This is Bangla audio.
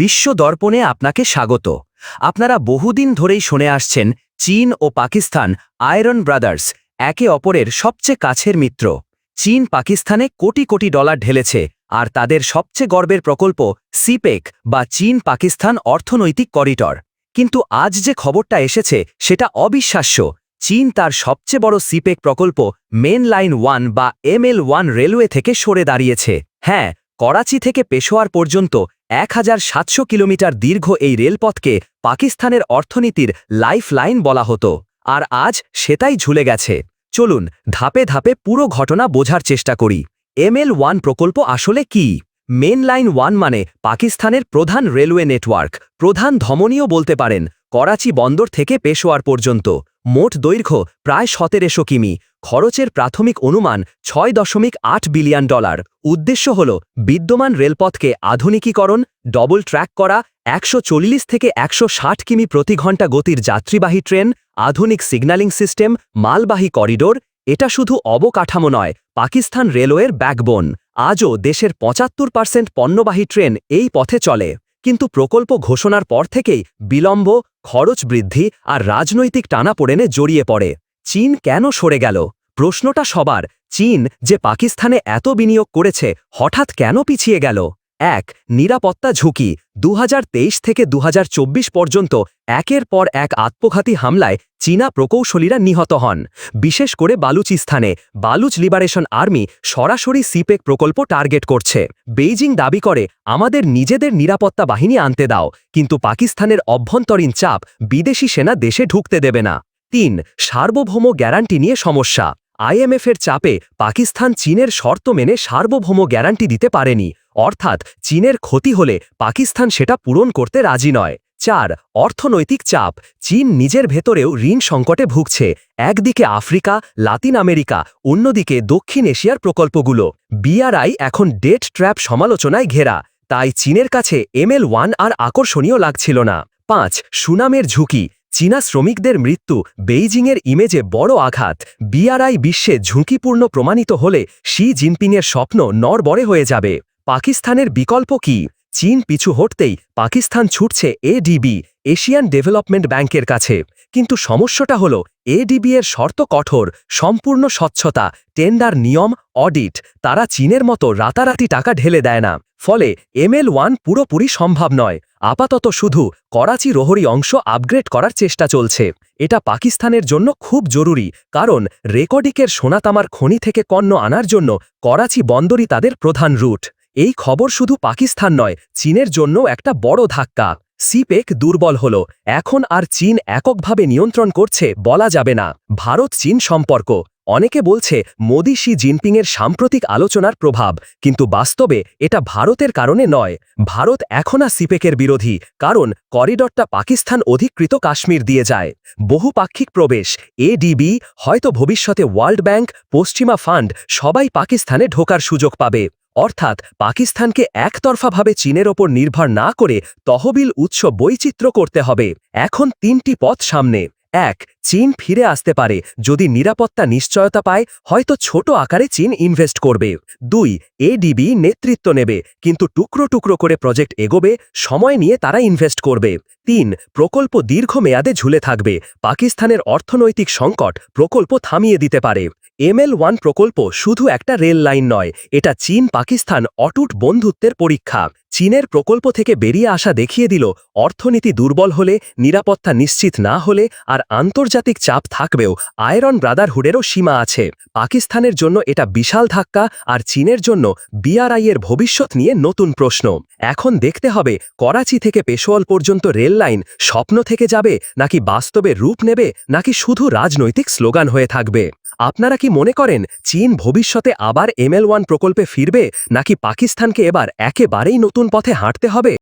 বিশ্ব দর্পণে আপনাকে স্বাগত। আপনারা বহুদিন ধরেই শুনে আসছেন, চীন ও পাকিস্তান, আয়রন ব্রাদার্স, একে অপরের সবচেয়ে কাছের মিত্র। চীন পাকিস্তানে কোটি কোটি ডলার ঢেলেছে, আর তাদের সবচেয়ে গর্বের প্রকল্প সিপেক বা চীন পাকিস্তান অর্থনৈতিক করিডর। কিন্তু আজ যে খবরটা এসেছে, সেটা অবিশ্বাস্য। চীন তার সবচেয়ে বড় সিপেক প্রকল্প মেন লাইন ওয়ান বা এমএল ওয়ান রেলওয়ে থেকে সরে দাঁড়িয়েছে। হ্যাঁ করাচি থেকে পেশোয়ার পর্যন্ত এক হাজার সাতশো কিলোমিটার দীর্ঘ এই রেলপথকে পাকিস্তানের অর্থনীতির লাইফ লাইন বলা হতো, আর আজ সেটাই ঝুলে গেছে। চলুন ধাপে ধাপে পুরো ঘটনা বোঝার চেষ্টা করি। এমএল ওয়ান প্রকল্প আসলে কি? মেন লাইন ওয়ান মানে পাকিস্তানের প্রধান রেলওয়ে নেটওয়ার্ক, প্রধান ধমনীয় বলতে পারেন, করাচি বন্দর থেকে পেশোয়ার পর্যন্ত। মোট দৈর্ঘ্য প্রায় সতেরোশো কিমি। খরচের প্রাথমিক অনুমান ছয় দশমিক আট বিলিয়ন ডলার। উদ্দেশ্য হল বিদ্যমান রেলপথকে আধুনিকীকরণ ডবল ট্র্যাক করা, একশো চল্লিশ থেকে একশো ষাট কিমি প্রতি ঘণ্টা গতির যাত্রীবাহী ট্রেন, আধুনিক সিগন্যালিং সিস্টেম, মালবাহী করিডোর। এটা শুধু অবকাঠামো নয়, পাকিস্তান রেলওয়ের ব্যাকবোন। আজও দেশের পঁচাত্তর পার্সেন্ট পণ্যবাহী ট্রেন এই পথে চলে। কিন্তু প্রকল্প ঘোষণার পর থেকেই বিলম্ব, খরচ বৃদ্ধি আর রাজনৈতিক টানাপোড়েনে জড়িয়ে পড়ে। চীন কেন সরে গেল? প্রশ্নটা সবার। চীন যে পাকিস্তানে এত বিনিয়োগ করেছে, হঠাৎ কেন পিছিয়ে গেল? এক, নিরাপত্তা ঝুঁকি। দু হাজার তেইশ থেকে দু হাজার চব্বিশ পর্যন্ত একের পর এক আত্মঘাতী হামলায় চীনা প্রকৌশলীরা নিহত হন। বিশেষ করে বালুচিস্তানে। বালুচ লিবারেশন আর্মি সরাসরি সিপেক প্রকল্প টার্গেট করছে। বেইজিং দাবি করে, আমাদের নিজেদের নিরাপত্তা বাহিনী আনতে দাও, কিন্তু পাকিস্তানের অভ্যন্তরীণ চাপ বিদেশি সেনা দেশে ঢুকতে দেবে না। তিন, সার্বভৌম গ্যারান্টি নিয়ে সমস্যা। আইএমএফের চাপে পাকিস্তান চীনের শর্ত মেনে সার্বভৌম গ্যারান্টি দিতে পারেনি। অর্থাৎ চীনের ক্ষতি হলে পাকিস্তান সেটা পূরণ করতে রাজি নয়। চার, অর্থনৈতিক চাপ। চীন নিজের ভেতরেও ঋণ সংকটে ভুগছে। একদিকে আফ্রিকা, লাতিন আমেরিকা, অন্যদিকে দক্ষিণ এশিয়ার প্রকল্পগুলো। বিআরআই এখন ডেট ট্র্যাপ সমালোচনায় ঘেরা। তাই চীনের কাছে এমএল ওয়ান আর আকর্ষণীয় লাগছিল না। পাঁচ, সুনামের ঝুঁকি। চীনা শ্রমিকদের মৃত্যু বেইজিংয়ের ইমেজে বড় আঘাত। বিআরআই বিশ্বে ঝুঁকিপূর্ণ প্রমাণিত হলে শি জিনপিংয়ের স্বপ্ন নড়বড়ে হয়ে যাবে। পাকিস্তানের বিকল্প কি? চীন পিছু হটতেই পাকিস্তান ছুটছে এডিবি, এশিয়ান ডেভেলপমেন্ট ব্যাংকের কাছে। কিন্তু সমস্যাটা হল, এডিবি এর শর্ত কঠোর, সম্পূর্ণ স্বচ্ছতা, টেন্ডার নিয়ম, অডিট। তারা চীনের মতো রাতারাতি টাকা ঢেলে দেয় না। ফলে এমএল ওয়ান পুরোপুরি সম্ভব নয়। আপাতত শুধু করাচি রোহরি অংশ আপগ্রেড করার চেষ্টা চলছে। এটা পাকিস্তানের জন্য খুব জরুরি, কারণ রেকর্ডিকের সোনাতামার খনি থেকে পণ্য আনার জন্য করাচি বন্দরই তাদের প্রধান রুট। এই খবর শুধু পাকিস্তান নয়, চীনের জন্য একটা বড় ধাক্কা। সিপেক দুর্বল হল, এখন আর চীন এককভাবে নিয়ন্ত্রণ করছে বলা যাবে না। ভারত চীন সম্পর্ক অনেকে বলছে, মোদি শি জিনপিংয়ের সাম্প্রতিক আলোচনার প্রভাব। কিন্তু বাস্তবে এটা ভারতের কারণে নয়। ভারত এখন আর সিপেকের বিরোধী, কারণ করিডরটা পাকিস্তান অধিকৃত কাশ্মীর দিয়ে যায়। বহুপাক্ষিক প্রবেশ এডিবি হয়তো ভবিষ্যতে ওয়ার্ল্ড ব্যাংক, পশ্চিমা ফান্ড, সবাই পাকিস্তানে ঢোকার সুযোগ পাবে। অর্থাৎ পাকিস্তানকে একতরফাভাবে চীনের ওপর নির্ভর না করে তহবিল উৎস বৈচিত্র্য করতে হবে। এখন তিনটি পথ সামনে। এক, চীন ফিরে আসতে পারে। যদি নিরাপত্তা নিশ্চয়তা পায়, হয়তো ছোট আকারে চীন ইনভেস্ট করবে। দুই এডিবি নেতৃত্ব নেবে। কিন্তু টুকরো টুকরো করে প্রজেক্ট এগোবে, সময় নিয়ে তারা ইনভেস্ট করবে। তিন, প্রকল্প দীর্ঘমেয়াদে ঝুলে থাকবে। পাকিস্তানের অর্থনৈতিক সংকট প্রকল্প থামিয়ে দিতে পারে। এমএল ওয়ান প্রকল্প শুধু একটা রেল লাইন নয়, এটা চীন পাকিস্তান অটুট বন্ধুত্বের পরীক্ষা। চীনের প্রকল্প থেকে বেরিয়ে আসা দেখিয়ে দিল, অর্থনীতি দুর্বল হলে, নিরাপত্তা নিশ্চিত না হলে আর আন্তর্জাতিক চাপ থাকবেও, আয়রন ব্রাদারহুডেরও সীমা আছে। পাকিস্তানের জন্য এটা বিশাল ধাক্কা আর চীনের জন্য বিআরআইয়ের ভবিষ্যৎ নিয়ে নতুন প্রশ্ন। এখন দেখতে হবে, করাচি থেকে পেশোয়াল পর্যন্ত রেল লাইন স্বপ্ন থেকে যাবে, নাকি বাস্তবে রূপ নেবে, নাকি শুধু রাজনৈতিক স্লোগান হয়ে থাকবে? আপনারা কি মনে করেন চীন ভবিষ্যতে আবার এমএল ওয়ান প্রকল্পে ফিরবে, নাকি পাকিস্তানকে এবার একেবারেই নতুন পথে হাঁটতে হবে?